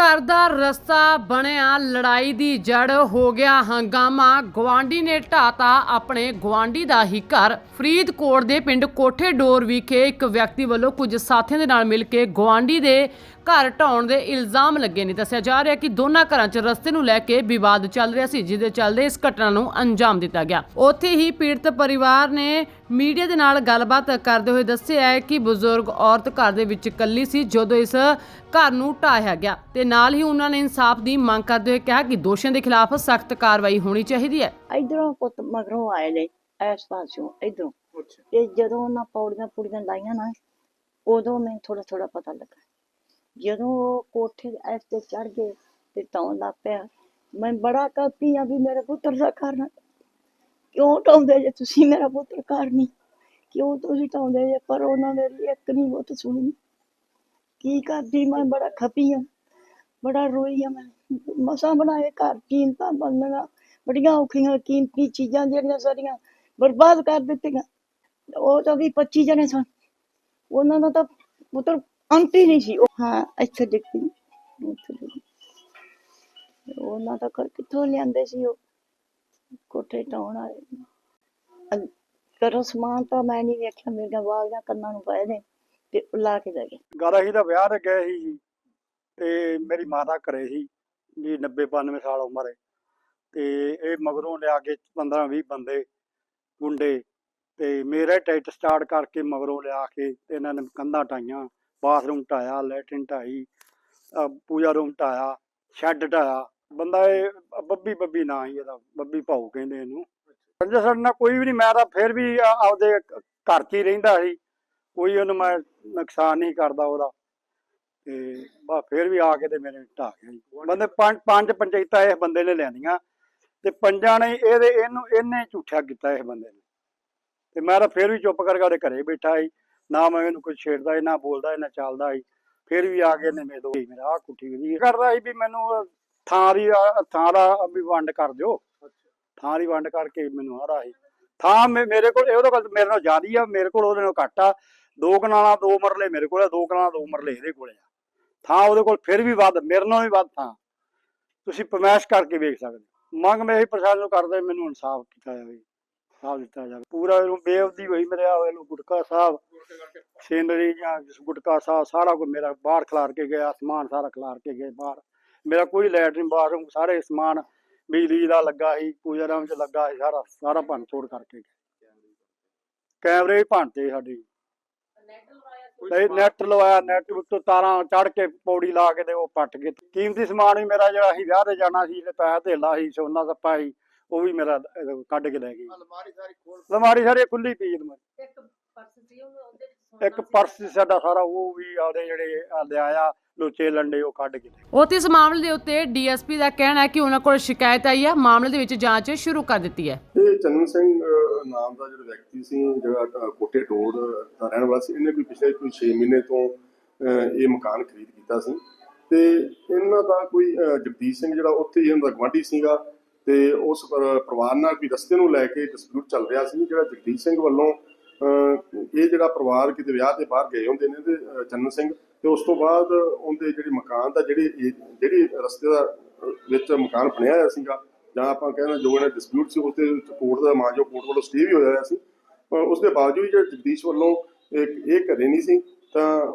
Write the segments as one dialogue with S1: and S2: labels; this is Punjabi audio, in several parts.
S1: ਘਰ ਦਾ ਰਸਤਾ ਬਣਿਆ, ਲੜਾਈ ਦੀ ਜੜ ਹੋ ਗਿਆ ਹੰਗਾਮਾ। ਗਵਾਂਡੀ ਨੇ ਢਾਤਾ ਆਪਣੇ ਗਵਾਂਡੀ ਦਾ ਹੀ ਘਰ। ਫਰੀਦਕੋਟ ਦੇ ਪਿੰਡ ਕੋਠੇ ਡੋਰ ਵਿਖੇ ਇੱਕ ਵਿਅਕਤੀ ਵੱਲੋਂ ਕੁਝ ਸਾਥੀਆਂ ਦੇ ਨਾਲ ਮਿਲ ਕੇ ਗਵਾਂਡੀ ਦੇ ਘਰ ਢਾਉਣ ਦੇ ਇਲਜ਼ਾਮ ਲੱਗੇ ਨੇ। ਦੱਸਿਆ ਜਾ ਰਿਹਾ ਕਿ ਦੋਨਾਂ ਘਰਾਂ 'ਚ ਰਸਤੇ ਨੂੰ ਲੈ ਕੇ ਵਿਵਾਦ ਚੱਲ ਰਿਹਾ ਸੀ ਜਿਹਦੇ ਚੱਲਦੇ ਇਸ ਘਟਨਾ ਨੂੰ ਅੰਜਾਮ ਦਿੱਤਾ ਗਿਆ। ਉੱਥੇ ਹੀ ਪੀੜਤ ਪਰਿਵਾਰ ਨੇ ਮੀਡੀਆ ਦੇ ਨਾਲ ਗੱਲਬਾਤ ਕਰਦੇ ਹੋਏ ਦੱਸਿਆ ਹੈ ਕਿ ਬਜ਼ੁਰਗ ਔਰਤ ਘਰ ਦੇ ਵਿੱਚ ਇਕੱਲੀ ਸੀ ਜਦੋਂ ਇਸ ਘਰ ਨੂੰ ਢਾਹਿਆ ਗਿਆ ਤੇ ਨਾਲ ਹੀ ਉਹਨਾਂ ਨੇ ਇਨਸਾਫ ਦੀ ਮੰਗ ਕਰਦੇ ਹੋਏ ਕਿਹਾ ਕਿ ਦੋਸ਼ੀਆਂ ਦੇ ਖਿਲਾਫ ਸਖਤ ਕਾਰਵਾਈ ਹੋਣੀ ਚਾਹੀਦੀ ਹੈ।
S2: ਇਧਰੋਂ ਪੁੱਤ ਮਗਰੋਂ ਆਏ ਨੇ ਇਸ ਪਾਸਿਓਂ ਇਧਰੋਂ।
S3: ਅੱਛਾ।
S2: ਤੇ ਜਦੋਂ ਉਹਨਾਂ ਪੌੜੀਆਂ ਪੌੜੀਆਂ ਲਾਈਆਂ ਨਾ ਉਦੋਂ ਮੈਨੂੰ ਥੋੜਾ ਥੋੜਾ ਪਤਾ ਲੱਗਾ। ਜਦੋਂ ਉਹ ਕੋਠੇ ਐਸ ਤੇ ਚੜ ਗਏ ਤੇ ਟਾਉਣ ਲੱਗ ਪਿਆ ਮੈਂ ਬੜਾ ਕਾਪੀ ਆ ਵੀ ਮੇਰੇ ਪੁੱਤਰ ਦਾ ਘਰ ਨਾ ਕਿਉਂ ਟਾਉਂਦੇ ਜੇ ਤੁਸੀਂ ਮੇਰਾ ਪੁੱਤਰ ਘਰ ਨਹੀਂ ਕਿਉਂ ਤੁਸੀਂ ਟਾਉਂਦੇ ਜੇ ਪਰ ਉਹਨਾਂ ਮੇਰੀ ਇੱਕ ਨਹੀਂ ਉਹ ਸੁਣੀ? ਕੀ ਕਰਦੀ ਮੈਂ? ਬੜਾ ਖਪੀ ਆ, ਬੜਾ ਰੋਈ ਆ ਮੈਂ। ਮਸਾਂ ਬਣਾਏ ਘਰ ਕੀਮਤਾਂ ਬੰਨਣਾ, ਬੜੀਆਂ ਔਖੀਆਂ ਕੀਮਤੀ ਚੀਜ਼ਾਂ ਜਿਹੜੀਆਂ ਸਾਰੀਆਂ ਬਰਬਾਦ ਕਰ ਦਿੱਤੀਆਂ। ਉਹ ਤਾਂ ਵੀ 25 ਜਣੇ ਸਨ। ਉਹਨਾਂ ਦਾ ਤਾਂ ਪੁੱਤਰ ਅੰਤ ਹੀ ਨਹੀਂ ਸੀ। ਉਹ ਹਾਂ, ਇੱਥੇ ਡਿੱਗੀ ਉਹਨਾਂ ਦਾ ਘਰ ਕਿੱਥੋਂ ਲਿਆਂਦੇ ਸੀ ਉਹ? ਕੋਠੇ ਟਾਉਣ ਵਾਲੇ ਕਰੋ ਸਮਾਨ ਤਾਂ ਮੈਂ ਨਹੀਂ ਵੇਖਿਆ, ਮੇਰੀਆਂ ਵਾਲੀਆਂ ਕੰਨਾਂ ਨੂੰ ਪਏ ਨੇ ਤੇ ਲਾ ਕੇ ਲੈ ਗਏ।
S3: ਗਾਰਾ ਹੀ ਦਾ ਵਿਆਹ ਤੇ ਗਏ ਸੀ ਜੀ, ਤੇ ਮੇਰੀ ਮਾਤਾ ਘਰੇ ਸੀ, ਜੀ 90 92 ਸਾਲ ਉਮਰ ਹੈ ਤੇ ਇਹ ਮਗਰੋਂ ਲਿਆ ਕੇ 15 20 ਬੰਦੇ ਗੁੰਡੇ ਤੇ ਮੇਰਾ ਟਾਈਟ ਸਟਾਰਟ ਕਰਕੇ ਮਗਰੋਂ ਲਿਆ ਕੇ ਤੇ ਇਹਨਾਂ ਨੇ ਕੰਧਾਂ ਟਾਈਆਂ ਬਾਥਰੂਮ ਢਾਇਆ ਲੈਟਰਿਨ ਢਾਈ ਪੂਜਾ ਰੂਮ ਢਾਇਆ, ਸ਼ੈੱਡ ਢਾਇਆ। ਬੰਦਾ ਇਹ ਬੱਬੀ ਬੱਬੀ ਨਾਂ ਹੀ ਇਹਦਾ, ਬੱਬੀ ਭਾਉ ਕਹਿੰਦੇ ਇਹਨੂੰ। ਜੇ ਸਾਡੇ ਨਾਲ ਕੋਈ ਵੀ ਨਹੀਂ, ਮੈਂ ਤਾਂ ਫਿਰ ਵੀ ਆ- ਆਪਦੇ ਘਰ 'ਚ ਹੀ ਰਹਿੰਦਾ ਸੀ। ਕੋਈ ਉਹਨੂੰ ਮੈਂ ਨੁਕਸਾਨ ਨਹੀਂ ਕਰਦਾ ਉਹਦਾ। ਤੇ ਬਾ, ਫਿਰ ਵੀ ਆ ਕੇ ਤੇ ਮੇਰੇ ਢਾਹ ਗਿਆ ਜੀ। ਬੰਦੇ ਪੰਜ ਪੰਜ ਪੰਚਾਇਤਾਂ ਇਸ ਬੰਦੇ ਨੇ ਲੈਂਦੀਆਂ ਤੇ ਪੰਜਾਂ ਨੇ ਇਹਦੇ, ਇਹਨੂੰ, ਇਹਨੇ ਝੂਠਿਆ ਕੀਤਾ ਇਸ ਬੰਦੇ ਨੇ। ਤੇ ਮੈਂ ਤਾਂ ਫਿਰ ਵੀ ਚੁੱਪ ਕਰਕੇ ਉਹਦੇ ਘਰੇ ਬੈਠਾ ਸੀ। ਨਾ ਮੈਂ ਇਹਨੂੰ ਕੁਝ ਛੇੜਦਾ ਸੀ, ਨਾ ਬੋਲਦਾ ਸੀ, ਨਾ ਚੱਲਦਾ ਸੀ। ਫਿਰ ਵੀ ਆ ਕੇ ਨੇ ਮੇਰੇ ਦੋ ਮੇਰਾ ਆ ਕੁੱਠੀ ਗਈ ਕਰਦਾ ਸੀ ਵੀ ਮੈਨੂੰ ਉਹ ਥਾਂ ਦੀ ਆ- ਥਾਂ ਦਾ ਵੀ ਵੰਡ ਕਰ ਦਿਓ। ਥਾਂ ਦੀ ਵੰਡ ਕਰਕੇ ਮੈਨੂੰ ਆ ਰਹਾ। ਥਾਂ ਮੇ- ਮੇਰੇ ਕੋਲ ਉਹਦੇ ਕੋਲ ਮੇਰੇ ਨਾਲ ਜ਼ਿਆਦੀ ਆ, ਮੇਰੇ ਕੋਲ ਉਹਦੇ ਨਾਲ ਘੱਟ ਆ। ਦੋ ਕਨਾਲਾਂ, ਦੋ ਮਰਲੇ ਮੇਰੇ ਕੋਲ ਆ, ਦੋ ਕਨਾਲਾਂ, ਦੋ ਮਰਲੇ ਇਹਦੇ ਕੋਲ ਆ। ਥਾਂ ਉਹਦੇ ਕੋਲ ਫਿਰ ਵੀ ਵੱਧ, ਮੇਰੇ ਨਾਲੋਂ ਵੀ ਵੱਧ ਥਾਂ। ਤੁਸੀਂ ਪਰਮੈਸ਼ ਕਰਕੇ ਵੇਖ ਸਕਦੇ ਹੋ। ਮੰਗ ਮੈਂ ਇਹੀ ਪ੍ਰਸ਼ਾਸਨ ਨੂੰ ਕਰਦੇ ਮੈਨੂੰ ਇਨਸਾਫ ਕੀਤਾ ਜਾਵੇ। ਇਨਸਾਫ ਦਿੱਤਾ ਜਾਵੇ। ਪੂਰਾ ਇਹਨੂੰ ਬੇਅਬਦੀ ਹੋਈ ਮੇਰੇ ਆ ਇਹਨੂੰ ਗੁਟਕਾ ਸਾਹਿਬ ਸੀਨਰੀ ਜਾਂ ਗੁਟਕਾ ਸਾਹਿਬ, ਸਾਰਾ ਕੁਝ ਮੇਰਾ ਬਾਹਰ ਖਿਲਾਰ ਕੇ ਗਿਆ ਸਮਾਨ ਸਾਰਾ ਖਿਲਾਰ ਕੇ ਗਏ ਬਾਹਰ। ਮੇਰਾ ਕੋਈ ਲੈਟਰਿਨ ਬਾਥਰੂਮ ਸਾਰੇ ਸਮਾਨ ਬਿਜਲੀ ਦਾ ਲੱਗਾ ਸੀ ਪੂਜਾ ਰਾਮ ਚ ਲੱਗਾ ਸੀ ਸਾਰਾ ਸਾਰਾ ਭੰਨ ਤੋੜ ਕਰਕੇ ਕੈਮਰੇ ਵੀ ਭੰਨਤੇ ਸਾਡੇ। ਤੇ ਨੈਟ ਲਵਾਇਆ ਨੈਟ ਉੱਤੋਂ ਤਾਰਾਂ ਚੜ ਕੇ ਪੌੜੀ ਲਾ ਕੇ ਤੇ ਉਹ ਪੱਟ ਗਏ। ਕੀਮਤੀ ਸਮਾਨ ਵੀ ਮੇਰਾ ਜਿਹੜਾ ਅਸੀਂ ਵਿਆਹ ਤੇ ਜਾਣਾ ਸੀ ਤੇ ਪੈਸਾ ਧੇਲਾ ਸੀ ਸੋਨਾ ਸੱਪਾ ਸੀ ਉਹ ਵੀ ਮੇਰਾ ਕੱਢ ਕੇ ਲੈ ਗਈ
S4: ਅਲਮਾਰੀ ਸਾਰੀ ਖੋਲ
S3: ਅਲਮਾਰੀ ਸਾਰੀ ਖੁੱਲੀ ਪਈ ਅਲਮਾਰੀ
S1: ਇੱਕ ਪਰਸ ਸੀ ਉਹਦੇ
S3: ਇੱਕ ਪਰਸ ਸੀ ਸਾਡਾ ਸਾਰਾ ਉਹ ਵੀ ਆਦੇ ਜਿਹੜੇ ਲਿਆਇਆ। ਲੋਚੇ ਲੰਡੇ ਉਹ ਕੱਢ ਕੇ।
S1: ਉੱਥੇ ਇਸ ਮਾਮਲੇ ਦੇ ਉੱਤੇ ਡੀਐਸਪੀ ਦਾ ਕਹਿਣਾ ਹੈ ਕਿ ਉਹਨਾਂ ਕੋਲ ਸ਼ਿਕਾਇਤ ਆਈ ਹੈ ਮਾਮਲੇ ਦੇ ਵਿੱਚ ਜਾਂਚ ਸ਼ੁਰੂ ਕਰ ਦਿੱਤੀ ਹੈ
S4: ਇਹ ਚੰਨ ਸਿੰਘ ਅਹ, ਨਾਮ ਦਾ ਜਿਹੜਾ ਵਿਅਕਤੀ ਸੀ ਜਿਹੜਾ ਅਹ, ਕੋਠੇ ਟੋੜ ਦਾ ਰਹਿਣ ਵਾਲਾ ਸੀ ਇਹਨੇ ਕੋਈ ਪਿਛਲੇ ਕੋਈ 6 ਮਹੀਨੇ ਤੋਂ ਅਹ, ਇਹ ਮਕਾਨ ਖਰੀਦ ਕੀਤਾ ਸੀ ਤੇ ਇਹਨਾਂ ਦਾ ਕੋਈ ਅਹ, ਜਗਦੀਸ਼ ਸਿੰਘ ਜਿਹੜਾ ਉੱਥੇ ਹੀ ਇਹਨਾਂ ਦਾ ਗਵਾਂਢੀ ਸੀਗਾ ਤੇ ਉਸ ਪਰ- ਪਰਿਵਾਰ ਨਾਲ ਵੀ ਰਸਤੇ ਨੂੰ ਲੈ ਕੇ ਡਿਸਪਿਊਟ ਚੱਲ ਰਿਹਾ ਸੀ ਜਿਹੜਾ ਜਗਦੀਸ਼ ਸਿੰਘ ਵੱਲੋਂ ਅਹ, ਇਹ ਜਿਹੜਾ ਪਰਿਵਾਰ ਕਿਤੇ ਵਿਆਹ ਤੇ ਬਾਹਰ ਗਏ ਹੁੰਦੇ ਨੇ ਤੇ ਚੰਨ ਸਿੰਘ ਤੇ ਉਸ ਤੋਂ ਬਾਅਦ ਉਹਦੇ ਜਿਹੜੇ ਮਕਾਨ ਦਾ ਜਿਹੜੇ ਜਿਹੜੀ ਰਸਤੇ ਦਾ ਵਿੱਚ ਮਕਾਨ ਬਣਿਆ ਹੋਇਆ ਸੀਗਾ ਜਾਂ ਆਪਾਂ ਕਹਿੰਦੇ ਜੋ ਇਹਨਾਂ ਡਿਸਪਿਊਟ ਸੀ ਉਸ ਦੇ ਕੋਰਟ ਦਾ ਮਾਂਜੋ ਕੋਰਟ ਵੱਲੋਂ ਸਟੇ ਵੀ ਹੋਇਆ ਸੀ। ਪਰ ਉਸ ਦੇ ਬਾਵਜੂਦ ਜਿਹੜਾ ਜਗਦੀਸ਼ ਵੱਲੋਂ ਇਹ ਘਰੇ ਨਹੀਂ ਸੀ ਤਾਂ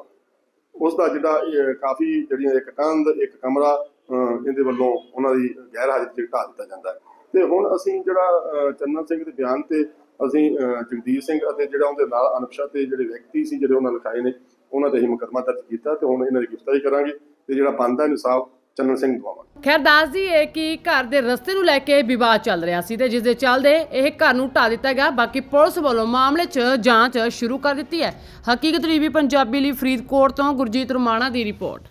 S4: ਉਸ ਦਾ ਜਿਹੜਾ ਕਾਫੀ ਜਿਹੜੀਆਂ ਇੱਕ ਕੰਧ ਇੱਕ ਕਮਰਾ ਅਹ, ਇਹਦੇ ਵੱਲੋਂ ਉਹਨਾਂ ਦੀ ਗੈਰ ਹਾਜ਼ਰੀ ਚ ਢਾਹ ਦਿੱਤਾ ਜਾਂਦਾ ਹੈ। ਤੇ ਹੁਣ ਅਸੀਂ ਜਿਹੜਾ ਅਹ, ਚੰਨਨ ਸਿੰਘ ਦੇ ਬਿਆਨ ਤੇ ਅਸੀਂ ਅਹ, ਸਿੰਘ ਅਤੇ ਜਿਹੜਾ ਉਹਦੇ ਨਾਲ ਅਨਪਛਾਤੇ ਜਿਹੜੇ ਵਿਅਕਤੀ ਸੀ ਜਿਹੜੇ ਉਹਨਾਂ ਲਿਖਾਏ ਨੇ ਉਹਨਾਂ ਤੇ ਅਸੀਂ ਮੁਕੱਦਮਾ ਦਰਜ ਕੀਤਾ ਤੇ ਹੁਣ ਇਹਨਾਂ ਦੀ ਗ੍ਰਿਫਤਾਰੀ ਕਰਾਂਗੇ ਤੇ ਜਿਹੜਾ ਬਣਦਾ ਇਨਸਾਫ ਚੰਨਨ ਸਿੰਘ ਦਵਾਵਾਂਗੇ।
S1: ਖੈਰ ਦੱਸਦੀ ਹੈ ਕਿ ਘਰ ਦੇ ਰਸਤੇ ਨੂੰ ਲੈ ਕੇ ਵਿਵਾਦ ਚੱਲ ਰਿਹਾ ਸੀ ਤੇ ਜਿਸ ਦੇ ਚੱਲਦੇ ਇਹ ਘਰ ਨੂੰ ਢਾ ਦਿੱਤਾ ਗਿਆ ਬਾਕੀ ਪੁਲਿਸ ਵੱਲੋਂ ਮਾਮਲੇ 'ਚ ਜਾਂਚ ਸ਼ੁਰੂ ਕਰ ਦਿੱਤੀ ਹੈ। ਹਕੀਕਤ ਟੀਵੀ ਪੰਜਾਬੀ ਲਈ ਫਰੀਦਕੋਟ ਤੋਂ ਗੁਰਜੀਤ ਰੁਮਾਣਾ ਦੀ ਰਿਪੋਰਟ।